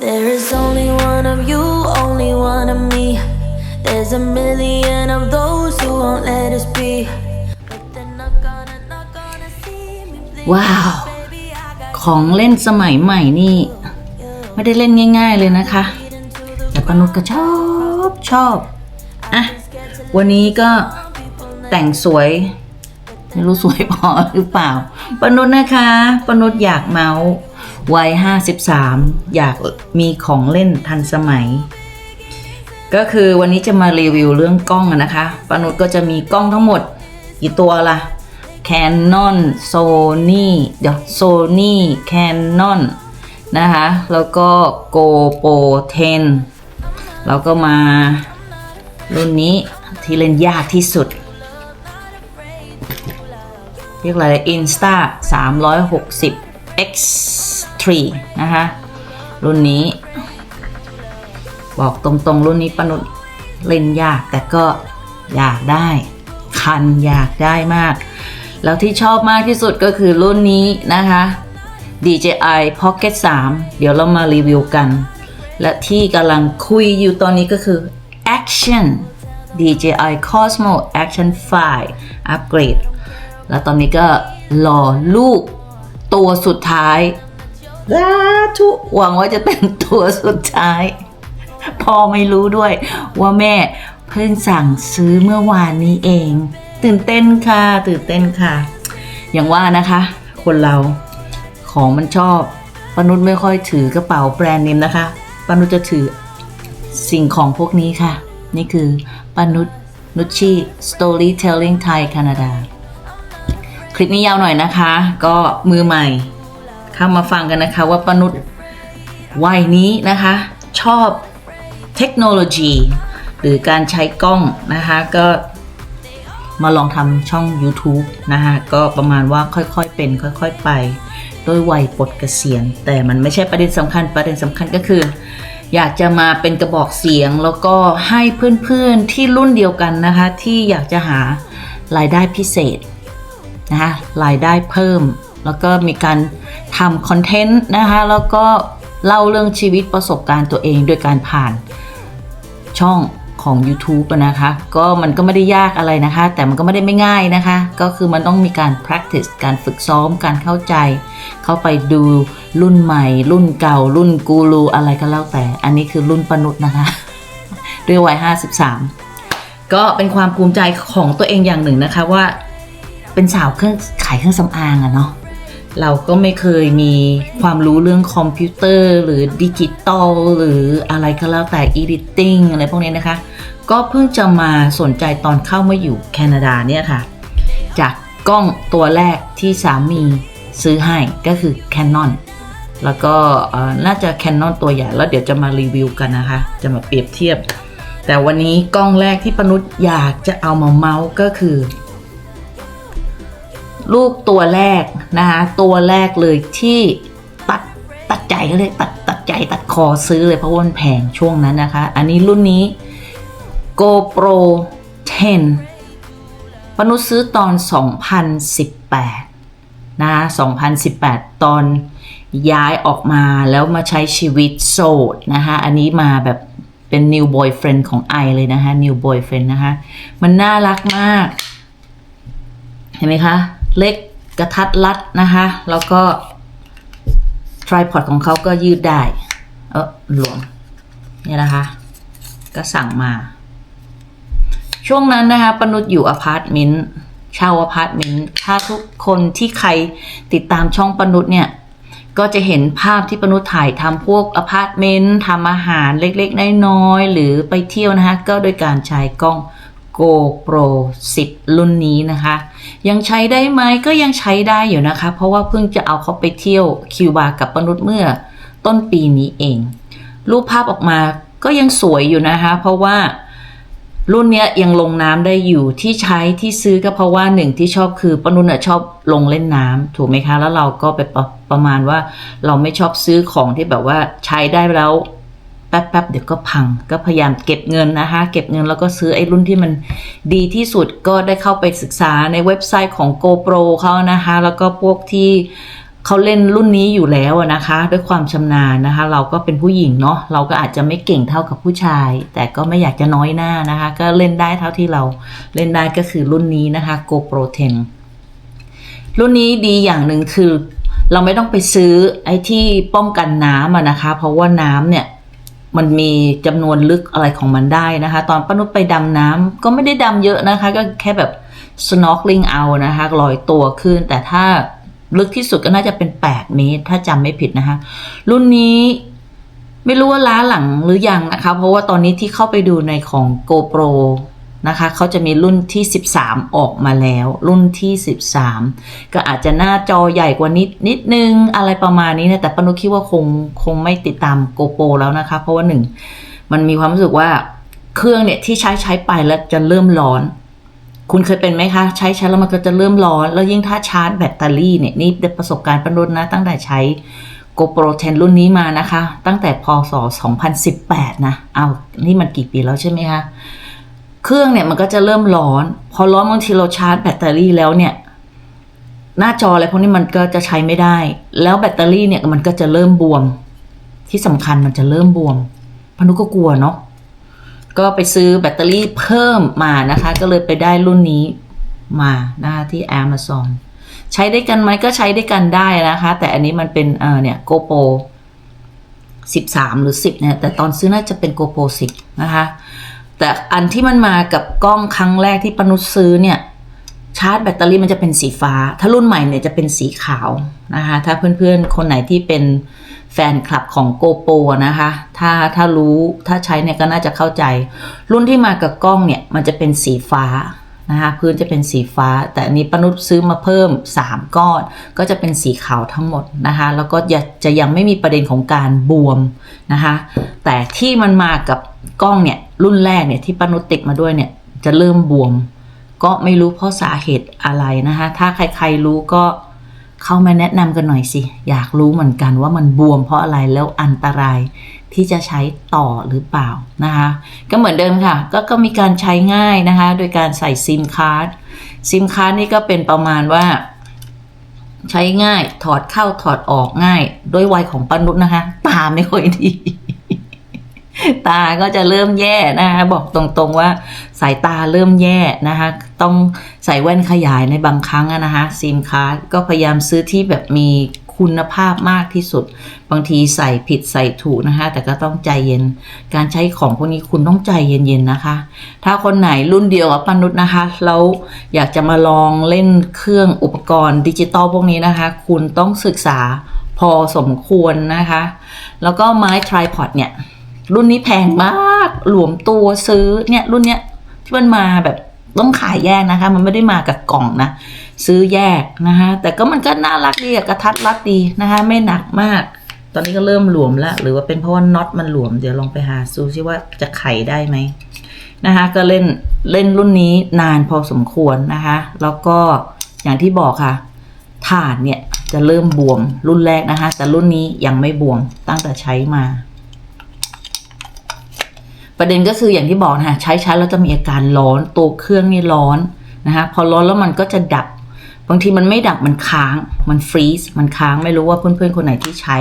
There is only one of you, only one of me. There's a million of those who won't let us be. But they're not gonna, not gonna see me Please. ว้าว ของเล่นสมัยใหม่นี่ ไม่ได้เล่นง่าย ๆเลยนะคะ แต่ปานุชก็ชอบชอบอะวันนี้ก็แต่งสวยไม่รู้สวยพอหรือเปล่าปนุชนะคะปนุชอยากเมาส์ วัย 53 อยากมีของเล่นทันสมัย ก็คือวันนี้จะมารีวิวเรื่องกล้องนะคะปานุชก็จะมีกล้องทั้งหมดกี่ตัวล่ะ Canon Sony เดี๋ยว Sony Canon นะคะ แล้วก็ GoPro 10 แล้วก็มารุ่นนี้ที่เล่นยากที่สุด เรียกอะไร Insta 360 3 นะคะ รุ่นนี้ บอกตรงๆ รุ่นนี้ปนุษเล่นยากแต่ก็อยากได้ คันอยากได้มาก แล้วที่ชอบมากที่สุดก็คือรุ่นนี้นะคะ DJI Pocket 3 เดี๋ยวเรามารีวิวกัน และที่กำลังคุยอยู่ตอนนี้ก็คือ Action DJI Cosmo Action 5 Upgrade แล้วตอนนี้ก็รอลูกตัวสุดท้าย สาธุหวังว่าจะเป็นตัวสุดท้ายพ่อไม่รู้ด้วย ว่าแม่เพิ่งสั่งซื้อเมื่อวานนี้เอง ตื่นเต้นค่ะ ตื่นเต้นค่ะ อย่างว่านะคะ คนเราของมันชอบปานุษย์ไม่ค่อยถือกระเป๋าแบรนด์เนมนะคะปานุษย์จะถือสิ่งของพวกนี้ค่ะ นี่คือปานุษย์นุชชี Storytelling Thai Canada คลิปนี้ยาวหน่อยนะคะ ก็มือใหม่ เข้ามาฟังกันนะคะว่าปนุษย์วัยนี้นะคะ ชอบเทคโนโลยี หรือการใช้กล้องนะคะก็มาลองทำช่อง YouTube นะคะก็ประมาณว่าค่อยๆเป็นค่อยๆไปด้วยวัยปลดเกษียณแต่มันไม่ใช่ประเด็นสำคัญประเด็นสำคัญก็คือ อยากจะมาเป็นกระบอกเสียงแล้วก็ให้เพื่อนๆที่รุ่นเดียวกันนะคะ ที่อยากจะหารายได้พิเศษนะคะรายได้เพิ่ม แล้วก็มีการทำคอนเทนต์นะคะ แล้วก็เล่าเรื่องชีวิตประสบการณ์ตัวเองโดยการผ่านช่องของ YouTube นะคะ ก็มันก็ไม่ได้ยากอะไรนะคะ แต่มันก็ไม่ได้ไม่ง่ายนะคะ ก็คือมันต้องมีการ practice การฝึกซ้อม การเข้าใจ เข้าไปดูรุ่นใหม่ รุ่นเก่า รุ่นกูรูอะไรก็แล้วแต่ อันนี้คือรุ่นปนุษย์นะคะ ด้วยวัย 53 ก็เป็นความภูมิใจของตัวเองอย่างหนึ่งนะคะว่าเป็นสาวเครื่องขายเครื่องสำอางอะเนาะ เราก็ไม่เคยมีความรู้เรื่องคอมพิวเตอร์ หรือดิจิตอลหรืออะไรก็แล้วแต่ editing อะไรพวกนี้นะคะ ก็เพิ่งจะมาสนใจตอนเข้ามาอยู่แคนาดาเนี่ยค่ะ จากกล้องตัวแรกที่สามีซื้อให้ก็คือ Canon แล้วก็น่าจะ Canon ตัวใหญ่แล้วเดี๋ยวจะมารีวิวกันนะคะ จะมาเปรียบเทียบ แต่วันนี้กล้องแรกที่ปนุษย์อยากจะเอามาเมาส์ก็คือ ลูกตัวแรกนะคะตัวแรกเลยที่ตัดตัดใจก็เลยตัดตัดใจตัดคอซื้อเลยเพราะว่ามันแพงช่วงนั้นนะคะ อันนี้รุ่นนี้ GoPro 10ปนุซื้อตอน 2018นะคะ2018 ตอนย้ายออกมาแล้วมาใช้ชีวิตโสดนะคะอันนี้มาแบบเป็น new boyfriend ของไอเลยนะคะ new boyfriend นะคะ มันน่ารักมาก เห็นไหมคะ เล็กกระทัดรัดนะคะแล้วก็ tripod ของเขาก็ยืดได้ เออหลวมเนี่ยนะคะ ก็สั่งมา ช่วงนั้นนะคะปนุษย์อยู่อพาร์ตเมนต์เช่าอพาร์ตเมนต์ถ้าทุกคนที่ใครติดตามช่องปนุษย์เนี่ย ก็จะเห็นภาพที่ปนุษย์ถ่ายทำพวกอพาร์ตเมนต์ทำอาหารเล็กๆน้อยๆหรือไปเที่ยวนะคะก็โดยการใช้กล้อง GoPro 10 รุ่นนี้นะคะ ยังใช้ได้ไหมก็ยังใช้ได้อยู่นะคะ เพราะว่าเพิ่งจะเอาเขาไปเที่ยวคิวบากับปนุษย์เมื่อต้นปีนี้เอง รูปภาพออกมาก็ยังสวยอยู่นะคะ เพราะว่ารุ่นนี้ยังลงน้ำได้อยู่ที่ใช้ที่ซื้อก็เพราะว่าหนึ่งที่ชอบคือปนุนอะชอบลงเล่นน้ำถูกไหมคะ แล้วเราก็ไปประประมาณว่าเราไม่ชอบซื้อของที่แบบว่าใช้ได้แล้ว แป๊บๆเดี๋ยวก็พัง ก็พยายามเก็บเงินนะคะ เก็บเงินแล้วก็ซื้อไอ้รุ่นที่มันดีที่สุดก็ได้เข้าไปศึกษาในเว็บไซต์ของ GoPro เขานะคะ แล้วก็พวกที่เขาเล่นรุ่นนี้อยู่แล้วนะคะ ด้วยความชำนาญนะคะ เราก็เป็นผู้หญิงเนาะเราก็อาจจะไม่เก่งเท่ากับผู้ชาย แต่ก็ไม่อยากจะน้อยหน้านะคะ ก็เล่นได้เท่าที่เราเล่นได้ก็คือรุ่นนี้นะคะ GoPro 10 รุ่นนี้ดีอย่างหนึ่งคือ เราไม่ต้องไปซื้อไอ้ที่ป้องกันน้ำนะคะ เพราะว่าน้ำเนี่ย มันมีจำนวนลึกอะไรของมันได้นะคะ ตอนป้านุชไปดำน้ำก็ไม่ได้ดำเยอะนะคะ ก็แค่แบบ snorkeling เอานะคะลอยตัวขึ้น แต่ถ้าลึกที่สุดก็น่าจะเป็น 8 เมตร ถ้าจำไม่ผิดนะคะ รุ่นนี้ไม่รู้ว่าล้าหลังหรือยังนะคะ เพราะว่าตอนนี้ที่เข้าไปดูในของ GoPro นะคะเขาจะมีรุ่นที่ 13 ออกมาแล้ว รุ่นที่ 13 ก็อาจจะหน้าจอใหญ่กว่านิดนิดนึงอะไรประมาณนี้นะแต่ปนุคิดว่าคงคงไม่ติดตาม GoPro แล้วนะคะ เพราะว่าหนึ่งมันมีความรู้สึกว่าเครื่องเนี่ยที่ใช้ใช้ไปแล้วจะเริ่มร้อน คุณเคยเป็นไหมคะ ใช้ใช้แล้วมันก็จะเริ่มร้อน แล้วยิ่งถ้าชาร์จแบตเตอรี่เนี่ยนี่ประสบการณ์ปนุนะ ตั้งแต่ใช้ GoPro 10 รุ่นนี้มานะคะ ตั้งแต่พศ 2018 นะ เอานี่มันกี่ปีแล้วใช่ไหมคะ เครื่องเนี่ยมันก็จะเริ่มร้อน พอร้อนบางทีเราชาร์จแบตเตอรี่แล้วเนี่ย หน้าจออะไรพวกนี้มันก็จะใช้ไม่ได้ แล้วแบตเตอรี่เนี่ยมันก็จะเริ่มบวม ที่สำคัญมันจะเริ่มบวมพนุก็กลัวเนาะก็ไปซื้อแบตเตอรี่เพิ่มมานะคะ ก็เลยไปได้รุ่นนี้มานะคะที่ Amazon ใช้ได้กันไหมก็ใช้ได้กันได้นะคะ แต่อันนี้มันเป็นเอ่อเนี่ย GoPro 13 หรือ 10 เนี่ย แต่ตอนซื้อน่าจะเป็น GoPro 10 นะคะ แต่อันที่มันมากับกล้องครั้งแรกที่ปนุษซื้อเนี่ยชาร์จแบตเตอรี่มันจะเป็นสีฟ้า ถ้ารุ่นใหม่เนี่ยจะเป็นสีขาวนะคะ ถ้าเพื่อนๆ คนไหนที่เป็นแฟนคลับของ GoPro นะคะ ถ้าถ้ารู้ถ้าใช้เนี่ยก็น่าจะเข้าใจ รุ่นที่มากับกล้องเนี่ยมันจะเป็นสีฟ้า นะคะพื้นจะเป็นสีฟ้า แต่อันนี้ปนุษย์ซื้อมาเพิ่ม 3 ก้อน ก็จะเป็นสีขาวทั้งหมดนะคะ แล้วก็จะยังไม่มีประเด็นของการบวมนะคะ แต่ที่มันมากับกล้องเนี่ยรุ่นแรกเนี่ยที่ปนุษย์ติดมาด้วยเนี่ยจะเริ่มบวม ก็ไม่รู้เพราะสาเหตุอะไรนะคะ ถ้าใครๆรู้ก็เข้ามาแนะนำกันหน่อยสิ อยากรู้เหมือนกันว่ามันบวมเพราะอะไรแล้วอันตราย ที่จะใช้ต่อหรือเปล่านะคะ ก็เหมือนเดิมค่ะ ก็ก็มีการใช้ง่ายนะคะ โดยการใส่ซิมการ์ดซิมการ์ดนี่ก็เป็นประมาณว่า ใช้ง่ายถอดเข้าถอดออกง่าย ด้วยวัยของปนุษนะคะ ตาไม่ค่อยดี ตาก็จะเริ่มแย่นะคะบอกตรงๆว่า สายตาเริ่มแย่นะคะ ต้องใส่แว่นขยายในบางครั้งนะคะซิมการ์ดก็พยายามซื้อที่แบบมี คุณภาพมากที่สุด บางทีใส่ผิดใส่ถูกนะคะ แต่ก็ต้องใจเย็น การใช้ของพวกนี้คุณต้องใจเย็นๆนะคะ ถ้าคนไหนรุ่นเดียวกับปนุษย์นะคะแล้วอยากจะมาลองเล่นเครื่องอุปกรณ์ดิจิตอลพวกนี้นะคะ คุณต้องศึกษาพอสมควรนะคะ แล้วก็ไม้ทริพอดเนี่ย รุ่นนี้แพงมาก หลวมตัวซื้อเนี่ยรุ่นเนี้ยที่มันมาแบบต้องขายแยกนะคะ มันไม่ได้มากับกล่องนะ ซื้อแยกนะคะแต่ก็มันก็น่ารักดีอะกระทัดรัดดีนะคะไม่หนักมาก ตอนนี้ก็เริ่มหลวมแล้ว หรือว่าเป็นเพราะว่าน็อตมันหลวมเดี๋ยวลองไปหาซูซิว่าจะไขได้ไหมนะคะก็เล่นเล่นรุ่นนี้นานพอสมควรนะคะแล้วก็อย่างที่บอกค่ะฐานเนี่ยจะเริ่มบวมรุ่นแรกนะคะ แต่รุ่นนี้ยังไม่บวมตั้งแต่ใช้มา ประเด็นก็คืออย่างที่บอกนะคะใช้ใช้แล้วจะมีอาการร้อนตัวเครื่องนี่ร้อนนะคะพอร้อนแล้วมันก็จะดับ บางทีมันไม่ดับมันค้าง มันฟรีซมันค้างไม่รู้ว่าเพื่อนๆคนไหนที่ใช้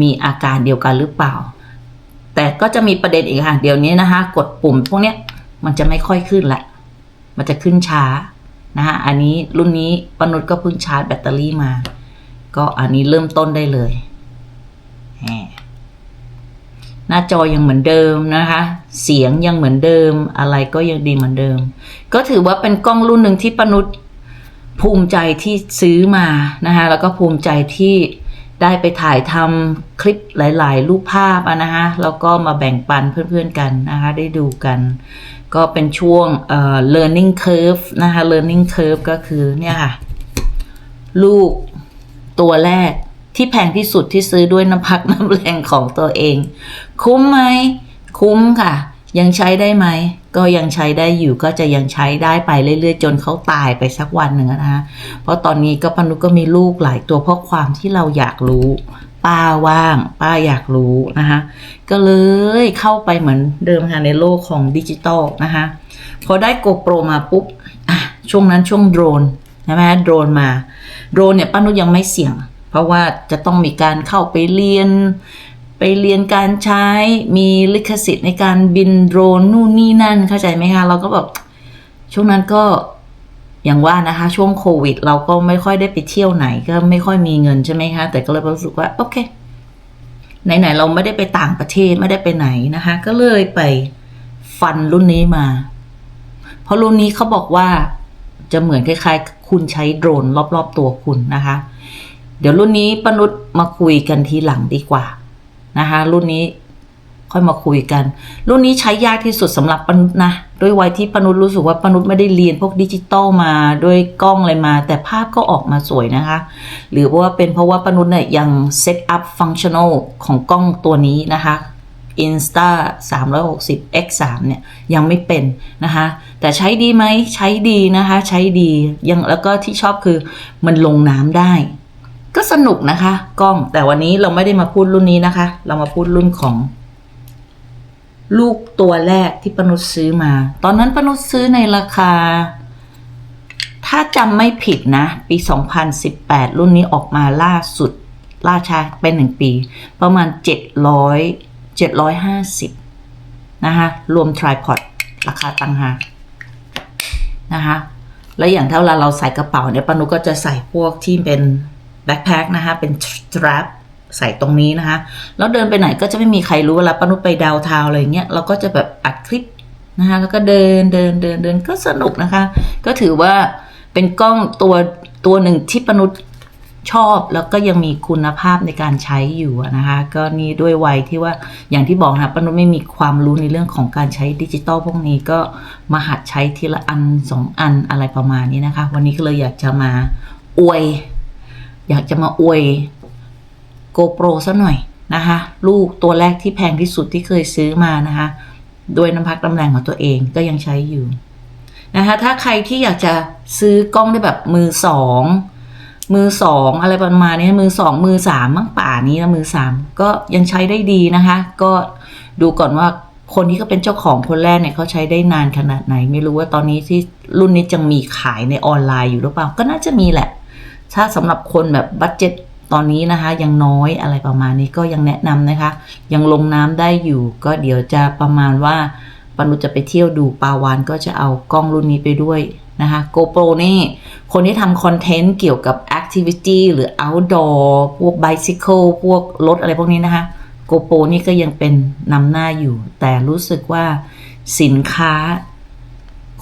มีอาการเดียวกันหรือเปล่า แต่ก็จะมีประเด็นอีกค่ะเดี๋ยวนี้นะคะกดปุ่มพวกเนี้ยมันจะไม่ค่อยขึ้นละ มันจะขึ้นช้านะคะอันนี้รุ่นนี้ปนุษก็เพิ่งชาร์จแบตเตอรี่มา ก็อันนี้เริ่มต้นได้เลยแหน้าจอยังเหมือนเดิมนะคะ เสียงยังเหมือนเดิม อะไรก็ยังดีเหมือนเดิม ก็ถือว่าเป็นกล้องรุ่นหนึ่งที่ปนุษย์ ภูมิใจที่ซื้อมานะคะแล้วก็ภูมิใจที่ได้ไปถ่ายทำคลิปหลาย ๆ รูปภาพนะคะแล้วก็มาแบ่งปันเพื่อน ๆ กันนะคะได้ดูกัน ก็เป็นช่วงเอ่อ learning curve นะคะ learning curve ก็คือเนี่ยค่ะ ลูกตัวแรกที่แพงที่สุดที่ซื้อด้วยน้ำพักน้ำแรงของตัวเอง คุ้มไหม คุ้มค่ะ ยังใช้ได้ไหม ก็ยังใช้ได้อยู่ก็จะยังใช้ได้ไปเรื่อยๆ จนเขาตายไปสักวันหนึ่งนะคะเพราะตอนนี้ก็ปนุก็มีลูกหลายตัวเพราะความที่เราอยากรู้ ป้าว่าง ป้าอยากรู้นะคะก็เลยเข้าไปเหมือนเดิมค่ะในโลกของดิจิตอลนะคะพอได้โกโปรมาปุ๊บอะช่วงนั้นช่วงโดรนใช่ไหมโดรนมาโดรนเนี่ยป้านุยังไม่เสี่ยง เพราะว่าจะต้องมีการเข้าไปเรียน ไปเรียนการใช้มีลิขสิทธิ์ในการบินโดรนนู่นนี่นั่นเข้าใจไหมคะเราก็แบบช่วงนั้นก็อย่างว่านะคะ ช่วงโควิด เราก็ไม่ค่อยได้ไปเที่ยวไหนก็ไม่ค่อยมีเงินใช่ไหมคะแต่ก็เลยรู้สึกว่าโอเคไหนๆเราไม่ได้ไปต่างประเทศไม่ได้ไปไหนนะคะ ก็เลยไปฟันรุ่นนี้มา เพราะรุ่นนี้เขาบอกว่าจะเหมือนคล้ายๆ คุณใช้โดรนรอบๆตัวคุณนะคะ เดี๋ยวรุ่นนี้ปนุษมาคุยกันทีหลังดีกว่า นะคะ รุ่นนี้ค่อยมาคุยกัน รุ่นนี้ใช้ยากที่สุดสำหรับปนุษนะ ด้วยวัยที่ปนุษรู้สึกว่าปนุษไม่ได้เรียนพวกดิจิตอลมาด้วยกล้องอะไรมา แต่ภาพก็ออกมาสวยนะคะ หรือว่าเป็นเพราะว่าปนุษเนี่ยยังเซตอัพฟังชั่นอลของกล้องตัวนี้นะคะ Insta 360 X 3เนี่ยยังไม่เป็นนะคะ แต่ใช้ดีไหมใช้ดีนะคะ ใช้ดียังแล้วก็ที่ชอบคือมันลงน้ำได้ ก็สนุกนะคะ กล้องแต่วันนี้เราไม่ได้มาพูดรุ่นนี้นะคะ เรามาพูดรุ่นของ ลูกตัวแรกที่ปนุษซื้อมา ตอนนั้นปนุษซื้อในราคา ถ้าจำไม่ผิดนะ ปี 2018 รุ่นนี้ออกมาล่าสุด ล่าช้าเป็นหนึ่งปี ประมาณ 700 750 นะคะ รวมทริพอดราคาตังหากนะคะ แล้วอย่างถ้าเวลาเราใส่กระเป๋าเนี่ยปนุก็จะใส่พวกที่เป็น แบ็คแพคนะคะเป็น strap ใส่ตรงนี้นะคะ แล้วเดินไปไหนก็จะไม่มีใครรู้เวลาปนุไปดาวทาวอะไรเงี้ยเราก็จะแบบอัดคลิปนะคะแล้วก็เดินเดินเดินเดินก็สนุกนะคะ ก็ถือว่าเป็นกล้องตัวตัวหนึ่งที่ปนุษชอบแล้วก็ยังมีคุณภาพในการใช้อยู่นะคะ ก็นี่ด้วยวัยที่ว่าอย่างที่บอกนะปนุไม่มีความรู้ในเรื่องของการใช้ดิจิตอลพวกนี้ก็มาหัดใช้ทีละอันสองอันอะไรประมาณนี้นะคะ วันนี้ก็เลยอยากจะมาอวย อยากจะมาอวย GoPro ซะหน่อยนะคะ ลูกตัวแรกที่แพงที่สุดที่เคยซื้อมานะคะด้วยน้ำพักน้ำแรงของตัวเองก็ยังใช้อยู่นะคะถ้าใครที่อยากจะซื้อกล้องได้แบบมือสองมือสองอะไรประมาณนี้มือสองมือสามมั้งป่านี้นะมือสามก็ยังใช้ได้ดีนะคะ ก็ดูก่อนว่าคนที่เขาเป็นเจ้าของคนแรกเนี่ยเขาใช้ได้นานขนาดไหน ไม่รู้ว่าตอนนี้ที่รุ่นนี้จะมีขายในออนไลน์อยู่หรือเปล่า ก็น่าจะมีแหละ ถ้าสำหรับคนแบบบัตเจ็ตตอนนี้นะคะยังน้อยอะไรประมาณนี้ก็ยังแนะนำนะคะ ยังลงน้ำได้อยู่ ก็เดี๋ยวจะประมาณว่าปนุจะไปเที่ยวดูปาวานก็จะเอากล้องรุ่นนี้ไปด้วยนะคะ GoPro นี่ คนที่ทำคอนเทนต์เกี่ยวกับ Activity หรือ Outdoor พวก Bicycle พวกรถอะไรพวกนี้นะคะ GoPro นี่ก็ยังเป็นนำหน้าอยู่ แต่รู้สึกว่าสินค้า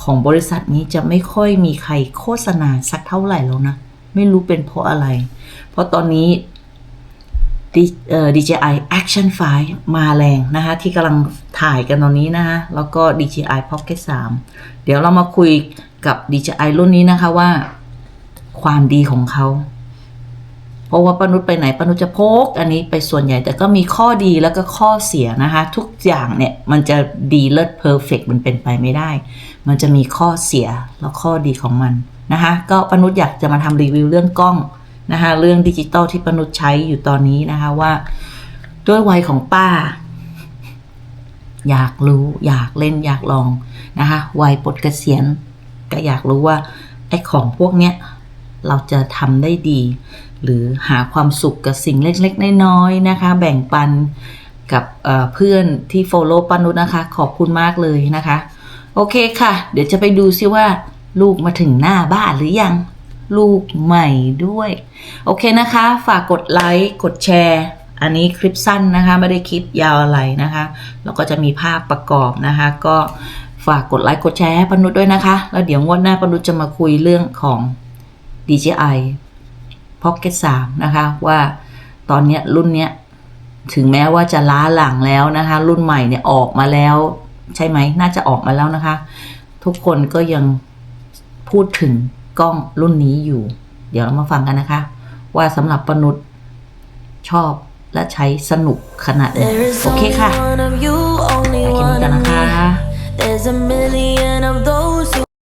ของบริษัทนี้จะไม่ค่อยมีใครโฆษณาสักเท่าไหร่แล้วนะ ไม่รู้เป็นเพราะอะไร เพราะตอนนี้ D- เอ่อ DJI Action 5มาแรงนะคะที่กำลังถ่ายกันตอนนี้นะคะแล้วก็ DJI Pocket 3 เดี๋ยวเรามาคุยกับ DJI รุ่นนี้นะคะว่าความดีของเขา เพราะว่าปนุษไปไหนปนุษจะพก อันนี้ไปส่วนใหญ่แต่ก็มีข้อดีแล้วก็ข้อเสียนะคะ ทุกอย่างเนี่ยมันจะดีเลิศเพอร์เฟกมันเป็นไปไม่ได้ มันจะมีข้อเสียแล้วข้อดีของมัน นะคะก็ปนุษย์อยากจะมาทำรีวิวเรื่องกล้องนะคะเรื่องดิจิตอลที่ปนุษย์ใช้อยู่ตอนนี้นะคะว่า ด้วยวัยของป้า อยากรู้อยากเล่นอยากลองนะคะวัยปลดเกษียณก็อยากรู้ว่าไอ้ของพวกเนี้ยเราจะทำได้ดี หรือหาความสุขกับสิ่งเล็กๆน้อยๆนะคะ แบ่งปันกับเพื่อนที่ follow ปนุษนะคะ ขอบคุณมากเลยนะคะ โอเคค่ะ เดี๋ยวจะไปดูซิว่า ลูกมาถึงหน้าบ้านหรือยัง ลูกใหม่ด้วย โอเคนะคะ ฝากกดไลค์กดแชร์อันนี้คลิปสั้นนะคะ ไม่ได้คลิปยาวอะไรนะคะ แล้วก็จะมีภาพประกอบนะคะ ก็ฝากกดไลค์กดแชร์ให้ปนุษด้วยนะคะ แล้วเดี๋ยวงวดหน้าปนุษจะมาคุยเรื่องของ DJI Pocket 3 นะคะ ว่าตอนนี้รุ่นเนี้ยถึงแม้ว่าจะล้าหลังแล้วนะคะ รุ่นใหม่เนี่ยออกมาแล้ว ใช่ไหมน่าจะออกมาแล้วนะคะ ทุกคนก็ยัง พูดถึงกล้องรุ่นนี้อยู่ เดี๋ยวเรามาฟังกันนะคะ ว่าสำหรับปนุษชอบและใช้สนุกขนาดไหน There is โอเค only ค่ะ one of you, only ไปกิน one กัน of นะคะ